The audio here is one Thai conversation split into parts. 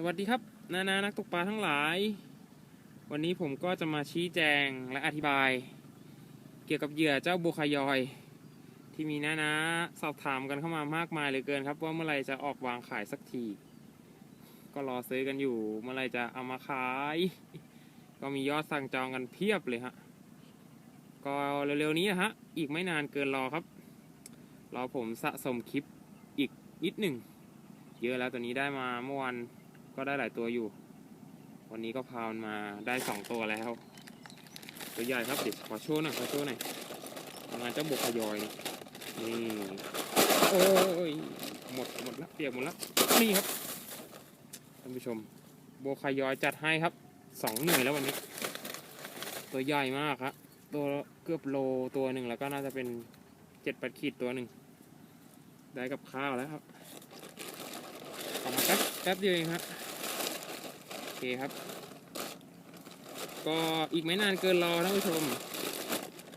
สวัสดีครับ นานานักตกปลาทั้งหลาย วันนี้ผมก็จะมาชี้แจงและอธิบาย เกี่ยวกับเหยื่อเจ้าโบคายอย ที่มีนานาสอบถามกันเข้ามามากมายเหลือเกินครับ ว่าเมื่อไรจะออกวางขายสักที ก็รอซื้อกันอยู่ เมื่อไรจะเอามาขาย ก็มียอดสั่งจองกันเพียบเลยฮะก็เร็วๆนี้นะฮะอีกไม่นานเกินรอครับรอผมสะสมคลิปอีกนิดหนึ่งเยอะแล้วตัวนี้ได้มาเมื่อวาน ก็ได้หลายตัวอยู่ วันนี้ก็พามันมาได้สองตัวแล้ว ตัวใหญ่ครับเด็กขอโชว์หน่อยขอโชว์หน่อยทำงานเจ้าบกขยอยนี่โอ้ยหมดหมดละเปียกหมดละนี่ครับท่านผู้ชมโบคายอยจัดให้ครับสองหน่วยแล้ววันนี้ ตัวใหญ่มากครับตัวเกือบโลตัวหนึ่งแล้วก็น่าจะเป็นเจ็ดแปดขีดตัวหนึ่งได้กับข้าวแล้วครับออกมาแป๊บแป๊บเดียวเองครับ เคครับ ก็อีกไม่นานเกินรอท่านผู้ชม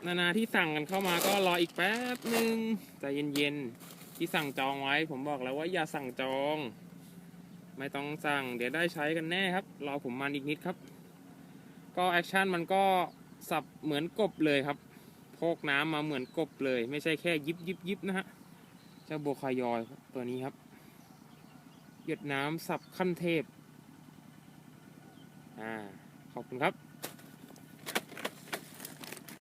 นานาที่สั่งกันเข้ามาก็รออีกแป๊บหนึ่งใจเย็นๆที่สั่งจองไว้ ผมบอกแล้วว่าอย่าสั่งจอง ไม่ต้องสั่ง เดี๋ยวได้ใช้กันแน่ครับ รอผมมันอีกนิดครับ ก็แอคชั่นมันก็สับเหมือนกบเลยครับโพกน้ำมาเหมือนกบเลย ไม่ใช่แค่ยิบยิบยิบนะฮะเจ้าโบคายอยตัวนี้ครับหยดน้ำสับขั้นเทพ อ่าขอบคุณครับ